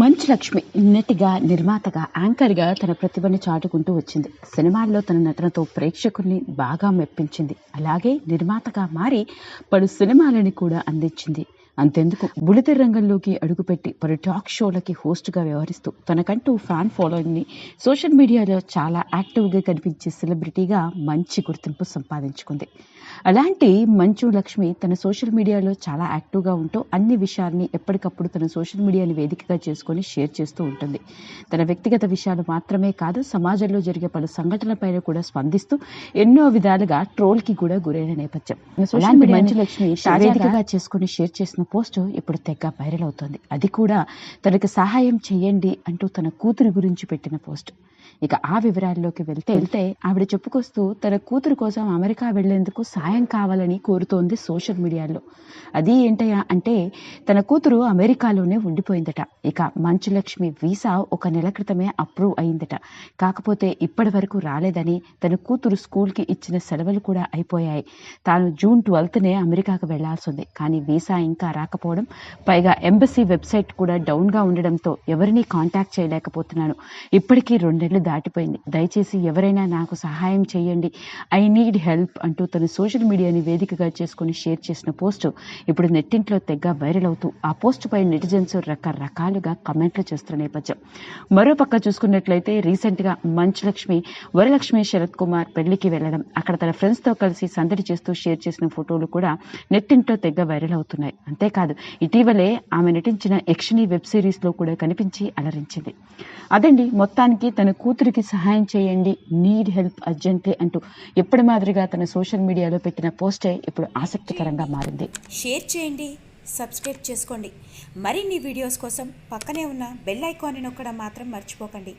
మంచు లక్ష్మి నటిగా నిర్మాతగా యాంకర్గా తన ప్రతిభను చాటుకుంటూ వచ్చింది. సినిమాల్లో తన నటనతో ప్రేక్షకుల్ని బాగా మెప్పించింది. అలాగే నిర్మాతగా మారి పలు సినిమాలని కూడా అందించింది. అంతెందుకు? బుడిద రంగంలోకి అడుగుపెట్టి పలు టాక్ షోలకి హోస్ట్గా వ్యవహరిస్తూ తనకంటూ ఫ్యాన్ ఫాలోయింగ్ని సోషల్ మీడియాలో చాలా యాక్టివ్గా కనిపించే సెలబ్రిటీగా మంచి గుర్తింపు సంపాదించుకుంది. అలాంటి మంచు లక్ష్మి తన సోషల్ మీడియాలో చాలా యాక్టివ్గా ఉంటూ అన్ని విషయాల్ని ఎప్పటికప్పుడు తన సోషల్ మీడియాని వేదికగా చేసుకొని షేర్ చేస్తూ ఉంటుంది. తన వ్యక్తిగత విషయాలు మాత్రమే కాదు సమాజంలో జరిగే పలు సంఘటనలపైన కూడా స్పందిస్తూ ఎన్నో విధాలుగా ట్రోల్కి కూడా గురైన నేపథ్యం. మంచు లక్ష్మి వేదికగా చేసుకుని షేర్ చేసిన పోస్ట్ ఇప్పుడు తెగ వైరల్ అవుతోంది. అది కూడా తనకు సహాయం చేయండి అంటూ తన కూతురు గురించి పెట్టిన పోస్ట్. ఇక ఆ వివరాల్లోకి వెళ్తే వెళ్తే ఆవిడ చెప్పుకొస్తూ తన కూతురు కోసం అమెరికా వెళ్ళేందుకు సాయం కావాలని కోరుతోంది సోషల్ మీడియాలో. అది ఏంటయ్యా అంటే తన కూతురు అమెరికాలోనే ఉండిపోయిందట. ఇక మంచులక్ష్మి వీసా ఒక నెల క్రితమే అప్రూవ్ అయిందట. కాకపోతే ఇప్పటి వరకు రాలేదని తన కూతురు స్కూల్కి ఇచ్చిన సెలవులు కూడా అయిపోయాయి. తాను జూన్ ట్వెల్త్నే అమెరికాకు వెళ్ళాల్సి ఉంది కానీ వీసా ఇంకా రాకపోవడం పైగా ఎంబసీ వెబ్సైట్ కూడా డౌన్గా ఉండడంతో ఎవరిని కాంటాక్ట్ చేయలేకపోతున్నాను. ఇప్పటికీ రెండేళ్ళు దాటిపోయింది. దయచేసి ఎవరైనా నాకు సహాయం చేయండి. ఐ నీడ్ హెల్ప్ అంటూ తన సోషల్ మీడియాని వేదికగా చేసుకుని షేర్ చేసిన పోస్ట్ ఇప్పుడు నెట్టింట్లో తెగ వైరల్ అవుతూ ఆ పోస్టుపై నెటిజన్స్ రకరకాలుగా కమెంట్లు చేస్తున్న నేపథ్యం. మరోపక్క చూసుకున్నట్లయితే రీసెంట్గా మంచులక్ష్మి వరలక్ష్మి శరత్ కుమార్ పెళ్ళికి వెళ్ళడం అక్కడ తన ఫ్రెండ్స్తో కలిసి సందడి చేస్తూ షేర్ చేసిన ఫోటోలు కూడా నెట్టింట్లో తెగ వైరల్ అవుతున్నాయి. అంతేకాదు ఇటీవలే ఆమె నటించిన యక్షిణి వెబ్ సిరీస్లో కూడా కనిపించి అలరించింది. అదండి మొత్తానికి తన కూతురికి సహాయం చేయండి. నీడ్ హెల్ప్ అర్జెంట్లీ అంటూ ఎప్పటి మాదిరిగా తన సోషల్ మీడియాలో పెట్టిన పోస్టే ఇప్పుడు ఆసక్తికరంగా మారింది. షేర్ చేయండి సబ్స్క్రైబ్ చేసుకోండి. మరిన్ని వీడియోస్ కోసం పక్కనే ఉన్న బెల్ ఐకాన్ని నొక్కడం మాత్రం మర్చిపోకండి.